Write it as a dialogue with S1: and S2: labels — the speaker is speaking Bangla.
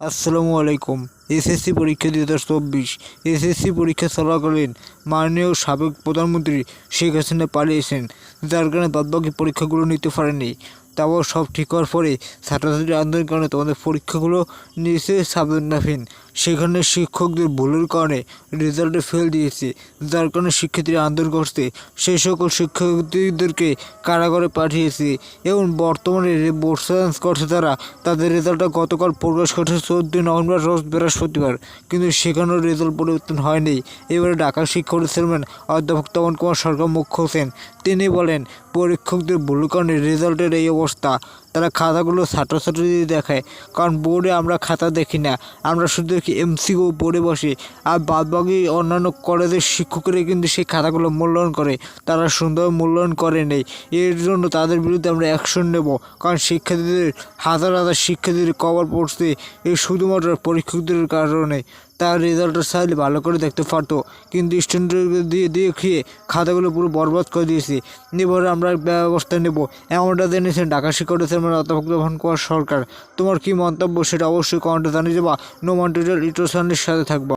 S1: আসসালামু আলাইকুম। এসএসসি পরীক্ষা দু হাজার চব্বিশ। এসএসসি পরীক্ষা চলাকালীন মাননীয় সাবেক প্রধানমন্ত্রী শেখ হাসিনা পালিয়েছেন, যার কারণে বাদবাকি পরীক্ষাগুলো নিতে পারেনি তাও সব ঠিক হওয়ার পরে ছাত্রছাত্রী আন্দোলনের কারণে তোমাদের পরীক্ষাগুলো নিয়েছে সাবজেক্টনাফিন সেখানে শিক্ষকদের ভুলের কারণে রেজাল্টে ফেল দিয়েছে। যার কারণে শিক্ষার্থীরা আন্দোলন করছে। সেই সকল শিক্ষার্থীদেরকে কারাগারে পাঠিয়েছে এবং বর্তমানে বোর্ড সায়েন্স করছে তারা, তাদের রেজাল্টটা গতকাল প্রকাশ করেছে চোদ্দই নভেম্বর, রোজ বৃহস্পতিবার। কিন্তু সেখানেও রেজাল্ট পরিবর্তন হয়নি। এবারে ঢাকা শিক্ষক চেয়ারম্যান অধ্যাপক তমন কুমার সরকার মুখ্য হোসেন। তিনি বলেন, পরীক্ষকদের ভুল কারণে রেজাল্টের এই অবস্থা তারা খাতাগুলো ছাত্রছাত্রীদের দেখায়। কারণ বোর্ডে আমরা খাতা দেখি না। আমরা শুধু দেখি এমসিও বোর্ডে বসে। আর বাদবাকি অন্যান্য কলেজের শিক্ষকেরা কিন্তু সেই খাতাগুলো মূল্যায়ন করে। তারা সুন্দর মূল্যায়ন করে নেই। এর জন্য তাদের বিরুদ্ধে আমরা অ্যাকশন নেব। কারণ শিক্ষার্থীদের, হাজার হাজার শিক্ষার্থীদের কভার পড়ছে এই শুধুমাত্র পরীক্ষকদের কারণে। তার রেজাল্টটা চাইলে ভালো করে দেখতে পারতো। কিন্তু স্টুডেন্টদের দিয়ে দিয়ে খেয়ে খাতাগুলো পুরো বরবাদ করে দিয়েছে। এবারে আমরা ব্যবস্থা নেব। এমনটা জেনেছেন ঢাকা শিক্ষক চেয়ারম্যান অধ্যাপক রোহন কুমার সরকার, তোমার কি মন্তব্য সেটা অবশ্যই কমেন্টে জানিয়ে যাবা নোমান ইউটিউব চ্যানেলের সাথে থাকবা।